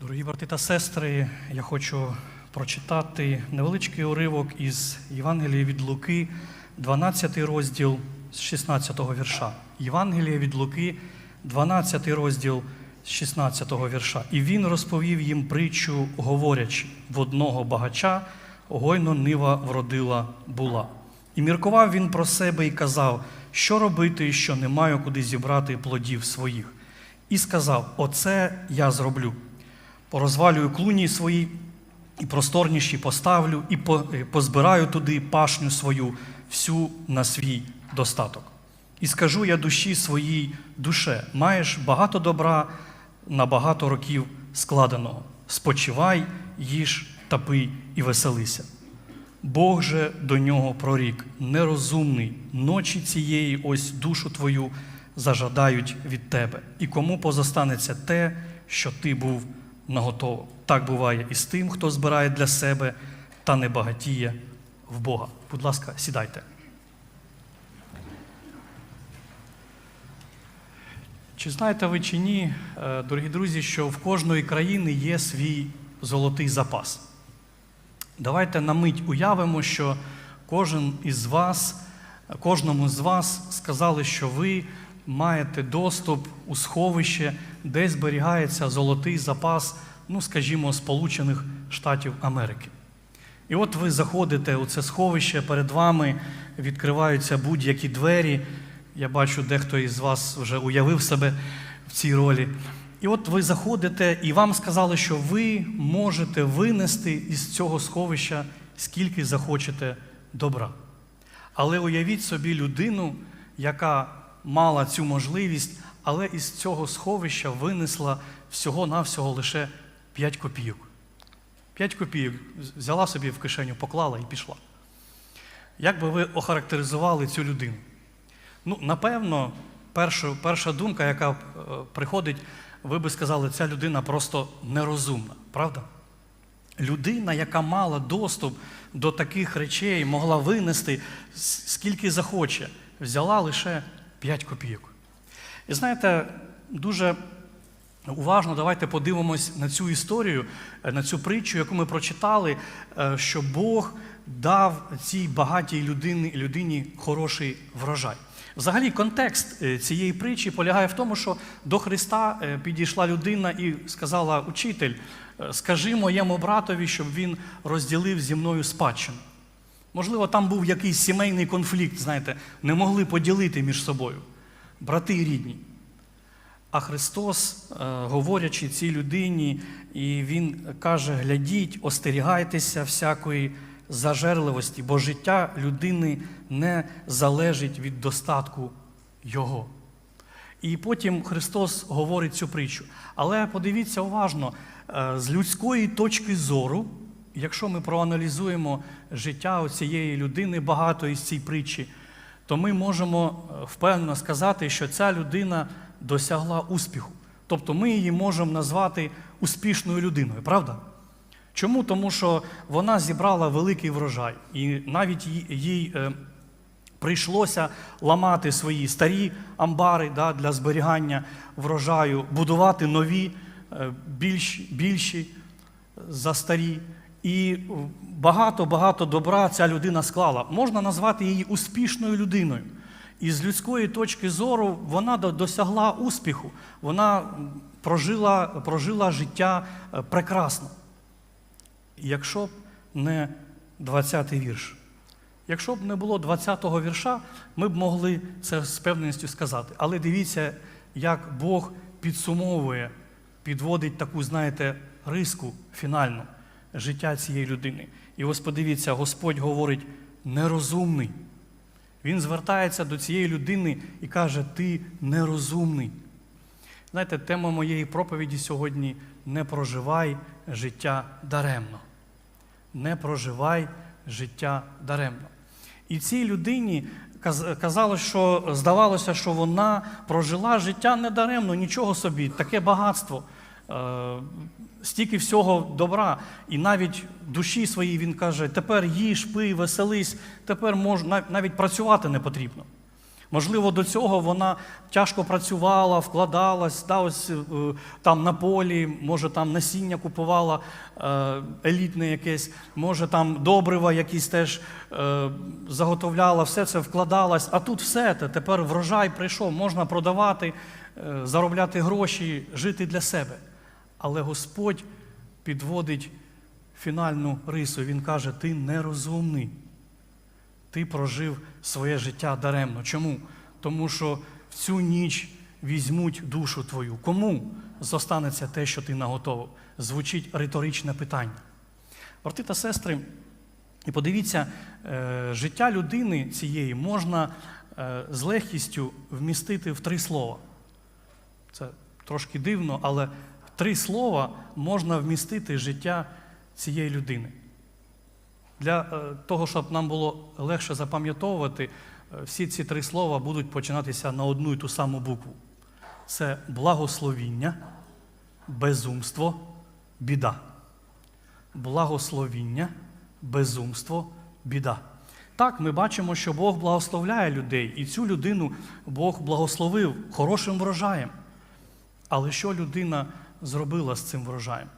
Дорогі брати та сестри, я хочу прочитати невеличкий уривок із Євангелія від Луки, 12 розділ з 16 вірша. Євангелія від Луки, 12 розділ з 16 вірша. І він розповів їм притчу, говорячи, в одного багача гойно нива вродила була. І міркував він про себе і казав, що робити, що не маю куди зібрати плодів своїх. І сказав: Оце я зроблю. Порозвалюю клуні свої, і просторніші поставлю, і е, позбираю туди пашню свою всю на свій достаток. І скажу я душі своїй душе: маєш багато добра на багато років складеного. Спочивай, їж та пий і веселися. Бог же до нього прорік, нерозумний, ночі цієї ось душу твою зажадають від тебе. І кому позостанеться те, що ти був наготово. Так буває і з тим, хто збирає для себе та не багатіє в Бога. Будь ласка, сідайте. Чи знаєте ви чи ні, е, дорогі друзі, що в кожної країни є свій золотий запас? Давайте на мить уявимо, що кожен із вас, кожному з вас сказали, що ви маєте доступ у сховище, де зберігається золотий запас, ну, скажімо, Сполучених Штатів Америки. І от ви заходите у це сховище, перед вами відкриваються будь-які двері. Я бачу, дехто із вас вже уявив себе в цій ролі. І от ви заходите, і вам сказали, що ви можете винести із цього сховища скільки захочете добра. Але уявіть собі людину, яка мала цю можливість, але із цього сховища винесла всього-навсього лише 5 копійок. 5 копійок взяла собі в кишеню, поклала і пішла. Як би ви охарактеризували цю людину? Ну, напевно, перша, перша думка, яка е, приходить, ви би сказали, ця людина просто нерозумна, правда? Людина, яка мала доступ до таких речей, могла винести скільки захоче, взяла лише 5 копійок. І знаєте, дуже уважно давайте подивимось на цю історію, на цю притчу, яку ми прочитали, е, що Бог дав цій багатій людині, людині хороший врожай. Взагалі, контекст е, цієї притчі полягає в тому, що до Христа е, підійшла людина і сказала: Учитель, скажи моєму братові, щоб він розділив зі мною спадщину. Можливо, там був якийсь сімейний конфлікт, знаєте, не могли поділити між собою. Брати і рідні. А Христос, е, говорячи цій людині, і Він каже: глядіть, остерігайтеся всякої зажерливості, бо життя людини не залежить від достатку Його. І потім Христос говорить цю притчу. Але подивіться уважно, е, з людської точки зору, якщо ми проаналізуємо життя цієї людини, багато із цій притчі, то ми можемо е, впевнено сказати, що ця людина досягла успіху. Тобто ми її можемо назвати успішною людиною, правда? Чому? Тому що вона зібрала великий врожай, і навіть їй- їй е, прийшлося ламати свої старі амбари да, для зберігання врожаю, будувати нові, е, більш, більші за старі. І багато-багато добра ця людина склала. Можна назвати її успішною людиною. І з людської точки зору вона досягла успіху, вона прожила, прожила життя е, прекрасно. Якщо б не 20-й вірш. Якщо б не було 20-го вірша, ми б могли це з певністю сказати. Але дивіться, як Бог підсумовує, підводить таку, знаєте, риску фінальну життя цієї людини. І ось подивіться, Господь говорить нерозумний. Він звертається до цієї людини і каже: Ти нерозумний. Знаєте, тема моєї проповіді сьогодні не проживай життя даремно. Не проживай життя даремно. І цій людині казалось, що здавалося, що вона прожила життя недаремно, нічого собі, таке багатство, стільки всього добра. І навіть душі своїй він каже: тепер їж, пий, веселись, тепер можна навіть працювати не потрібно. Можливо, до цього вона тяжко працювала, вкладалась, да, ось, е, там на полі, може там насіння купувала е, елітне якесь, може там добрива якісь теж е, заготовляла, все це вкладалась. А тут все те, тепер врожай прийшов, можна продавати, е, заробляти гроші, жити для себе. Але Господь підводить фінальну рису. Він каже: ти нерозумний ти прожив своє життя даремно. Чому? Тому що в цю ніч візьмуть душу твою. Кому зостанеться те, що ти наготовив? Звучить риторичне питання. Брати та сестри, і подивіться, е, життя людини цієї можна е, з легкістю вмістити в три слова. Це трошки дивно, але три слова можна вмістити життя цієї людини. Для е, того, щоб нам було легше запам'ятовувати, е, всі ці три слова будуть починатися на одну і ту саму букву. Це благословіння, безумство, біда. Благословіння, безумство, біда. Так, ми бачимо, що Бог благословляє людей, і цю людину Бог благословив хорошим врожаєм. Але що людина зробила з цим врожаєм?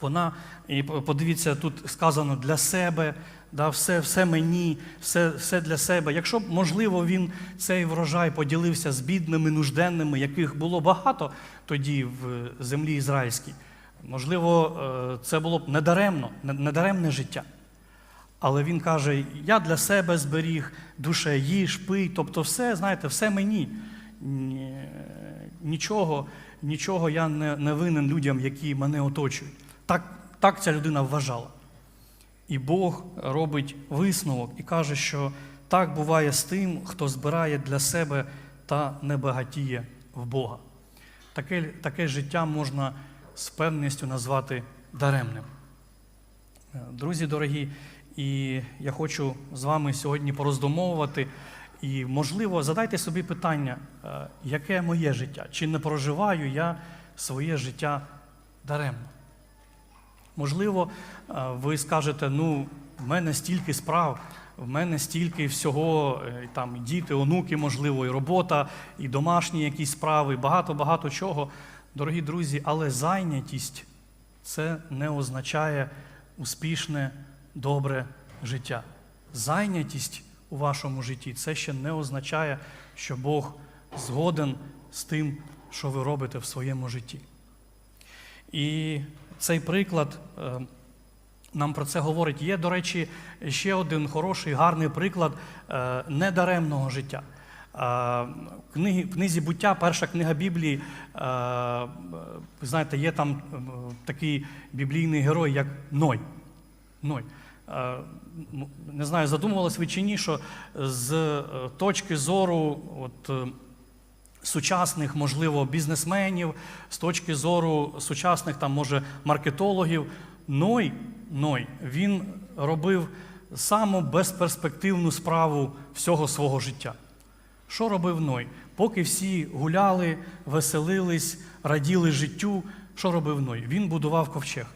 Вона, і подивіться, тут сказано для себе, да, все все мені, все все для себе. Якщо б, можливо, він цей врожай поділився з бідними, нужденними, яких було багато тоді в землі ізраїльській, можливо, е, це було б недаремно, недаремне життя. Але він каже: я для себе зберіг, душе їж, пий, тобто все, знаєте, все мені. Нічого, нічого я не, не винен людям, які мене оточують. Так, так ця людина вважала. І Бог робить висновок і каже, що так буває з тим, хто збирає для себе та не багатіє в Бога. Таке, таке життя можна з певністю назвати даремним. Друзі дорогі, і я хочу з вами сьогодні пороздумовувати. І, можливо, задайте собі питання, е, яке моє життя? Чи не проживаю я своє життя даремно? Можливо, е, ви скажете, ну, в мене стільки справ, в мене стільки всього, е, там, діти, онуки, можливо, і робота, і домашні якісь справи, багато-багато чого. Дорогі друзі, але зайнятість це не означає успішне, добре життя. Зайнятість у вашому житті це ще не означає, що Бог згоден з тим, що ви робите в своєму житті. І цей приклад е, нам про це говорить. Є, до речі, ще один хороший, гарний приклад е, недаремного життя. Е, в книзі буття, перша книга Біблії, знаєте, є там такий біблійний герой, як Ной. Ной. Не знаю, задумувалися ви чи ні, що з точки зору от, сучасних, можливо, бізнесменів, з точки зору сучасних там, може, маркетологів. Ной, Ной він робив саму безперспективну справу всього свого життя. Що робив Ной? Поки всі гуляли, веселились, раділи життю, що робив Ной? Він будував ковчег.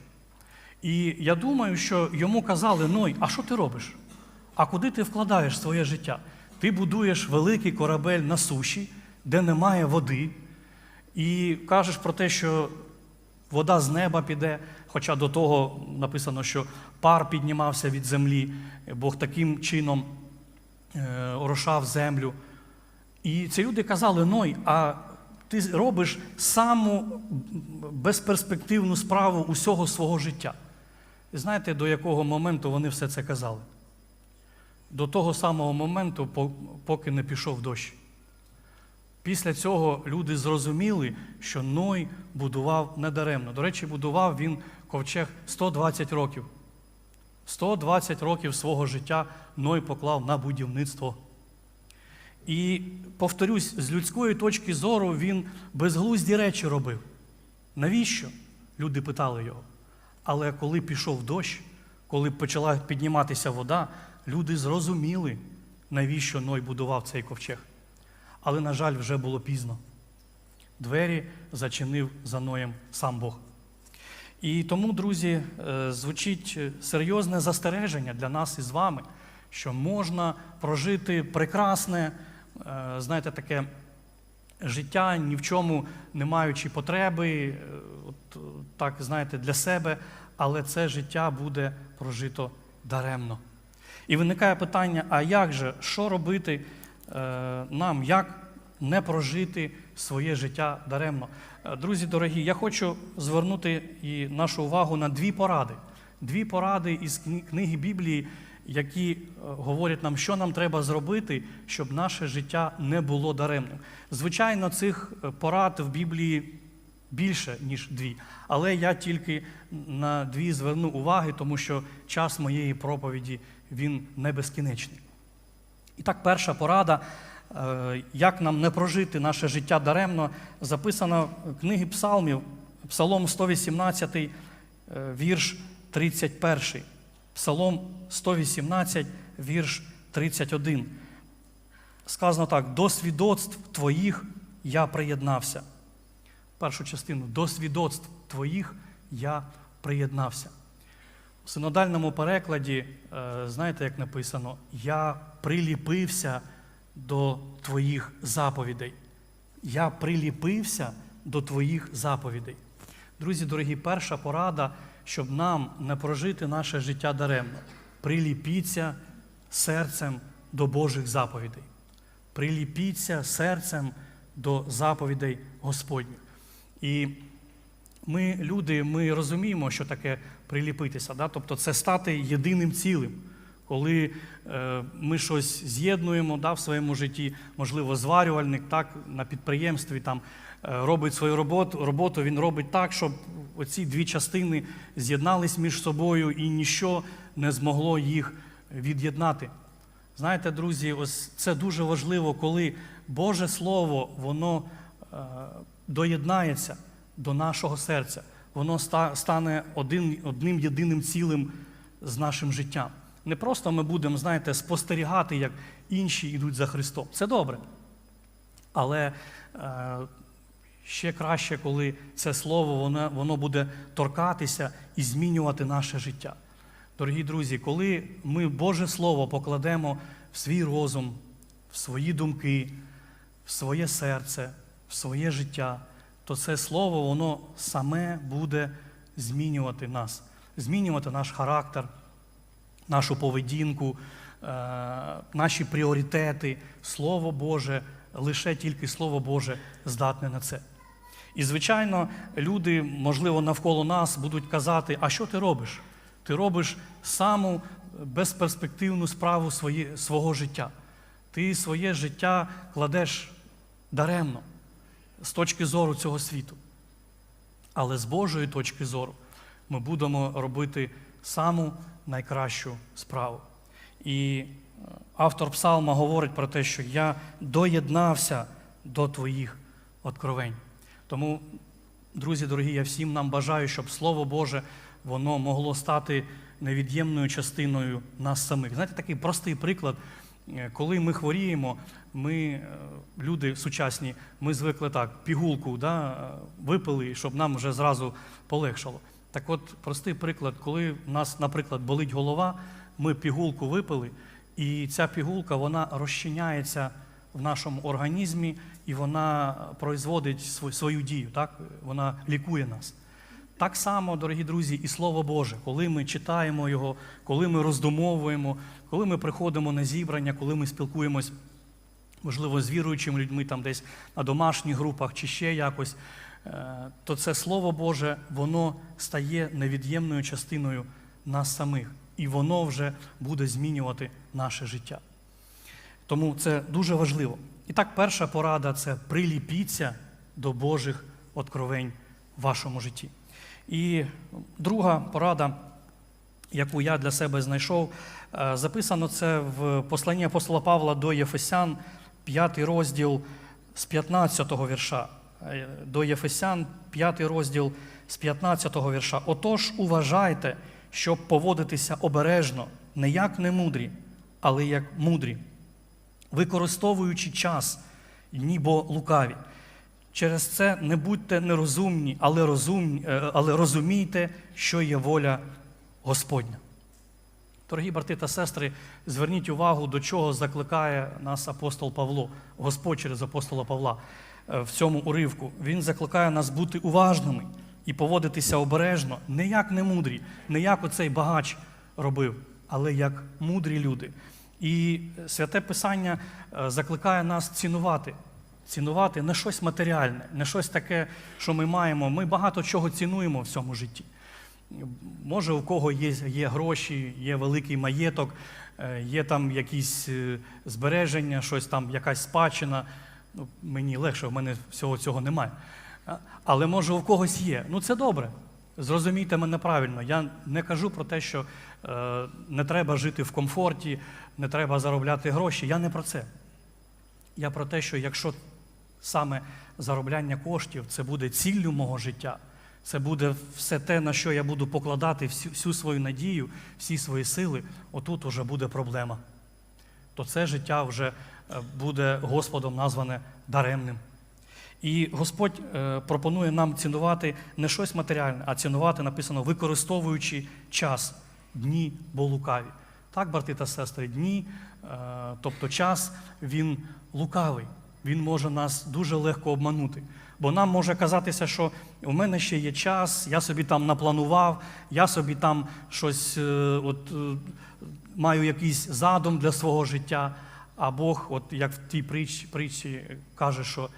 І я думаю, що йому казали: Ной, а що ти робиш? А куди ти вкладаєш своє життя? Ти будуєш великий корабель на суші, де немає води, і кажеш про те, що вода з неба піде, хоча до того написано, що пар піднімався від землі, Бог таким чином е, орошав землю. І ці люди казали: Ной, а ти робиш саму безперспективну справу усього свого життя. І знаєте, до якого моменту вони все це казали? До того самого моменту, поки не пішов дощ. Після цього люди зрозуміли, що Ной будував недаремно. До речі, будував він ковчег 120 років. 120 років свого життя Ной поклав на будівництво. І, повторюсь, з людської точки зору він безглузді речі робив. Навіщо? Люди питали його. Але коли пішов дощ, коли почала підніматися вода, люди зрозуміли, навіщо Ной будував цей ковчег але, на жаль, вже було пізно. Двері зачинив за Ноєм сам Бог. І тому, друзі, е, звучить серйозне застереження для нас із вами, що можна прожити прекрасне, е, знаєте, таке життя, ні в чому не маючи потреби, е, от, е, так, знаєте, для себе, але це життя буде прожито даремно. І виникає питання: а як же, що робити е, нам, як не прожити своє життя даремно? Е, Друзі дорогі, я хочу звернути і нашу увагу на дві поради. Дві поради із кни- книги Біблії, які е, говорять нам, що нам треба зробити, щоб наше життя не було даремним. Звичайно, цих е, порад в Біблії більше, ніж дві. Але я тільки на дві зверну уваги, тому що час моєї проповіді він не безкінечний. І так, перша порада, е, як нам не прожити наше життя даремно, записана в книги Псалмів, Псалом 118, е, вірш 31. Псалом 118, вірш 31. Сказано так: до свідоцтв твоїх я приєднався. Першу частину до свідоцтв твоїх я приєднався. В синодальному перекладі, е, знаєте, як написано, я приліпився до твоїх заповідей. Я приліпився до твоїх заповідей. Друзі, дорогі, перша порада, щоб нам не прожити наше життя даремно. Приліпіться серцем до Божих заповідей. Приліпіться серцем до заповідей Господніх. І ми, люди, ми розуміємо, що таке приліпитися. Да? Тобто це стати єдиним цілим. Коли е, ми щось з'єднуємо да, в своєму житті, можливо, зварювальник так, на підприємстві там, робить свою роботу, роботу, він робить так, щоб оці дві частини з'єднались між собою і ніщо не змогло їх від'єднати. Знаєте, друзі, ось це дуже важливо, коли Боже Слово, воно е, доєднається до нашого серця, воно стане один, одним єдиним цілим з нашим життям. Не просто ми будемо, знаєте, спостерігати, як інші йдуть за Христом. Це добре. Але е, ще краще, коли це слово воно, воно буде торкатися і змінювати наше життя. Дорогі друзі, коли ми Боже Слово покладемо в свій розум, в свої думки, в своє серце, в своє життя, то це слово воно саме буде змінювати нас, змінювати наш характер, нашу поведінку, е, наші пріоритети. Слово Боже, лише тільки Слово Боже здатне на це. І, звичайно, люди, можливо, навколо нас будуть казати: а що ти робиш? Ти робиш саму безперспективну справу своє, свого життя. Ти своє життя кладеш даремно з точки зору цього світу. Але з Божої точки зору ми будемо робити саму найкращу справу. І е, автор Псалма говорить про те, що я доєднався до твоїх откровень. Тому, друзі дорогі, я всім нам бажаю, щоб Слово Боже воно могло стати невід'ємною частиною нас самих. Знаєте, такий простий приклад. Е, Коли ми хворіємо, ми, е, люди сучасні, ми звикли так, пігулку да, випили, щоб нам вже зразу полегшало. Так от, простий приклад, коли в нас, наприклад, болить голова, ми пігулку випили, і ця пігулка вона розчиняється в нашому організмі і вона производить свою, дію, так? вона лікує нас. Так само, дорогі друзі, і Слово Боже, коли ми читаємо його, коли ми роздумовуємо, коли ми приходимо на зібрання, коли ми спілкуємось, можливо, з віруючими людьми там десь на домашніх групах чи ще якось, е, то це Слово Боже, воно стає невід'ємною частиною нас самих, і воно вже буде змінювати наше життя. Тому це дуже важливо. І так, перша порада це приліпіться до Божих откровень в вашому житті. І друга порада, яку я для себе знайшов, е, записано це в посланні апостола Павла до Єфесян, 5 розділ з 15 го вірша. Е, До Єфесян, 5 розділ з 15 вірша. Отож, уважайте, щоб поводитися обережно, не як немудрі, але як мудрі, використовуючи час, ніби лукаві. Через це не будьте нерозумні, але, розумні, е, але розумійте, що є воля Господня. Дорогі брати та сестри, зверніть увагу, до чого закликає нас апостол Павло, Господь через апостола Павла е, в цьому уривку. Він закликає нас бути уважними і поводитися обережно, не як немудрі, не як оцей багач робив, але як мудрі люди. І святе Писання е, закликає нас цінувати. Цінувати не щось матеріальне, не щось таке, що ми маємо. Ми багато чого цінуємо в цьому житті. Може, у кого є, є гроші, є великий маєток, е, є там якісь е, збереження, щось там, якась спадщина. Ну, мені легше, в мене всього цього немає. Але може у когось є. Ну це добре. Зрозумійте мене правильно. Я не кажу про те, що не треба жити в комфорті, не треба заробляти гроші. Я не про це. Я про те, що якщо саме заробляння коштів це буде ціллю мого життя, це буде все те, на що я буду покладати всю, всю свою надію, всі свої сили, отут вже буде проблема. То це життя вже е, буде Господом назване даремним. І Господь е, пропонує нам цінувати не щось матеріальне, а цінувати написано, використовуючи час, дні, бо лукаві. Так, брати та сестри, дні, е, тобто час, він лукавий. Він може нас дуже легко обманути. Бо нам може казатися, що у мене ще є час, я собі там напланував, я собі там щось е, от, е, маю якийсь задум для свого життя. А Бог, от як в тій притчі, притчі каже, що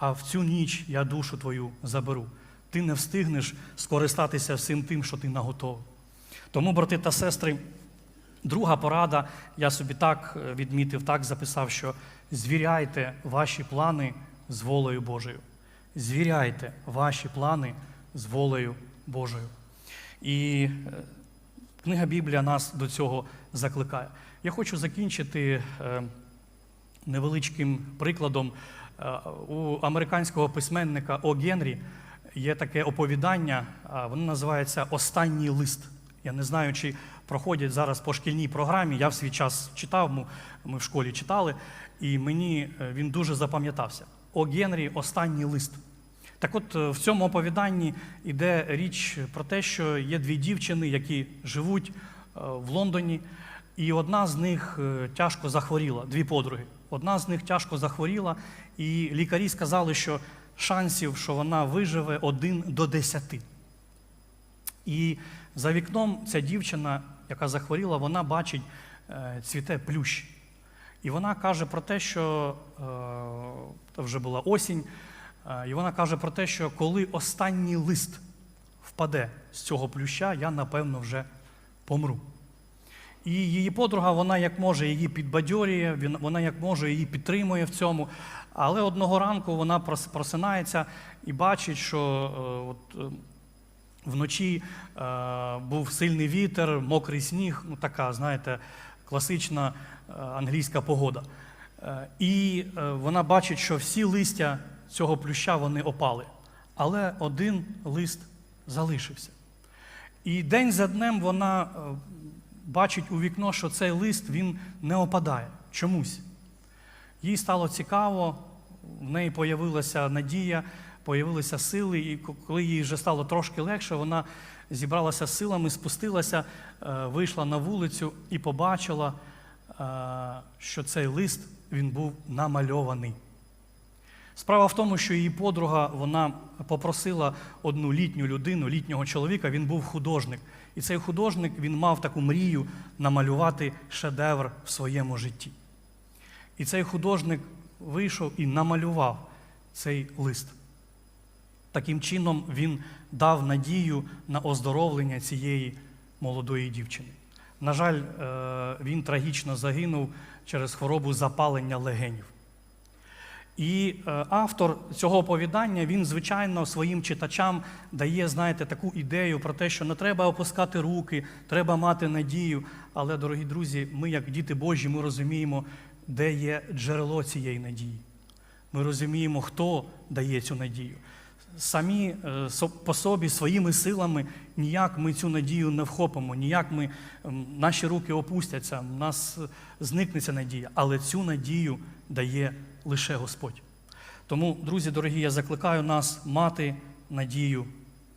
а в цю ніч я душу твою заберу. Ти не встигнеш скористатися всім тим, що ти наготовив. Тому, брати та сестри, друга порада, я собі так е, відмітив, так записав, що звіряйте ваші плани з волею Божою. Звіряйте ваші плани з волею Божою. І е, книга Біблія нас до цього закликає. Я хочу закінчити е, невеличким прикладом. У американського письменника О. Генрі є таке оповідання, воно називається Останній лист. Я не знаю, чи проходять зараз по шкільній програмі. Я в свій час читав, ми- ми в школі читали, і мені е, він дуже запам'ятався. О. Генрі Останній лист. Так от е, в цьому оповіданні йде річ про те, що є дві дівчини, які живуть е, в Лондоні, і одна з них тяжко захворіла, дві подруги. Одна з них тяжко захворіла, і лікарі сказали, що шансів, що вона виживе, один до десяти. За вікном ця дівчина, яка захворіла, вона бачить е, цвіте плющ. І вона каже про те, що це вже була осінь, е, і вона каже про те, що коли останній лист впаде з цього плюща, я напевно вже помру. І її подруга, вона як може її підбадьорює, вона як може її підтримує в цьому. Але одного ранку вона просинається і бачить, що е, от, вночі е, був сильний вітер, мокрий сніг, ну така, знаєте, класична е, англійська погода. Е, і е, вона бачить, що всі листя цього плюща вони опали, але один лист залишився. І день за днем вона е, бачить у вікно, що цей лист він не опадає чомусь. Їй стало цікаво, в неї появилася надія, появилися сили, і коли їй вже стало трошки легше, вона зібралася силами, спустилася, е, вийшла на вулицю і побачила, е, що цей лист він був намальований. Справа в тому, що її подруга вона попросила одну літню людину, літнього чоловіка, він був художник. І цей художник він мав таку мрію намалювати шедевр в своєму житті. І цей художник вийшов і намалював цей лист. Таким чином він дав надію на оздоровлення цієї молодої дівчини. На жаль, е, він трагічно загинув через хворобу запалення легенів. І е, автор цього оповідання, він, звичайно, своїм читачам дає, знаєте, таку ідею про те, що не треба опускати руки, треба мати надію. Але, дорогі друзі, ми, як діти Божі, ми розуміємо, де є джерело цієї надії. Ми розуміємо, хто дає цю надію. Самі е, по собі своїми силами ніяк ми цю надію не вхопимо, ніяк ми, наші руки опустяться, в нас зникне ця надія. Але цю надію дає лише Господь. Тому, друзі дорогі, я закликаю нас мати надію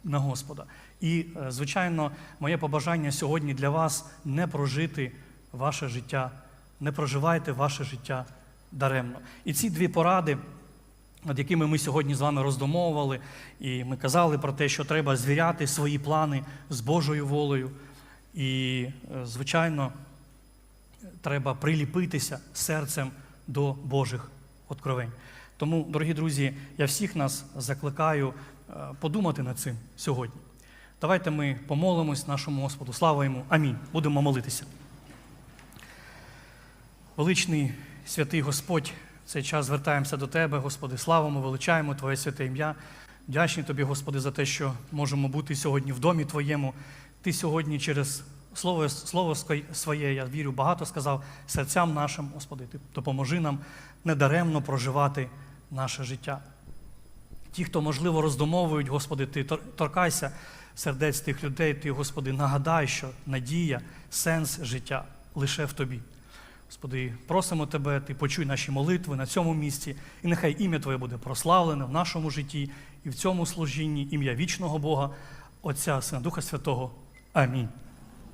на Господа. І, е, звичайно, моє побажання сьогодні для вас не прожити ваше життя, не проживайте ваше життя даремно. І ці дві поради, над якими ми сьогодні з вами роздумовували, і ми казали про те, що треба звіряти свої плани з Божою волею. І, е, звичайно, треба приліпитися серцем до Божих откровень. Тому, дорогі друзі, я всіх нас закликаю е, подумати над цим сьогодні. Давайте ми помолимось нашому Господу. Слава йому. Амінь. Будемо молитися. Величний святий Господь, цей час звертаємося до Тебе, Господи, славимо, величаємо Твоє святе ім'я. Вдячні Тобі, Господи, за те, що можемо бути сьогодні в домі Твоєму. Ти сьогодні через слово, слово своє, я вірю, багато сказав серцям нашим, Господи, Ти допоможи нам недаремно проживати наше життя. Ті, хто, можливо, роздумовують, Господи, Ти торкайся сердець тих людей, Ти, Господи, нагадай, що надія, сенс життя лише в Тобі. Господи, просимо Тебе, Ти почуй наші молитви на цьому місці, і нехай ім'я Твоє буде прославлене в нашому житті і в цьому служінні ім'я вічного Бога, Отця, Сина, Духа Святого. Амінь.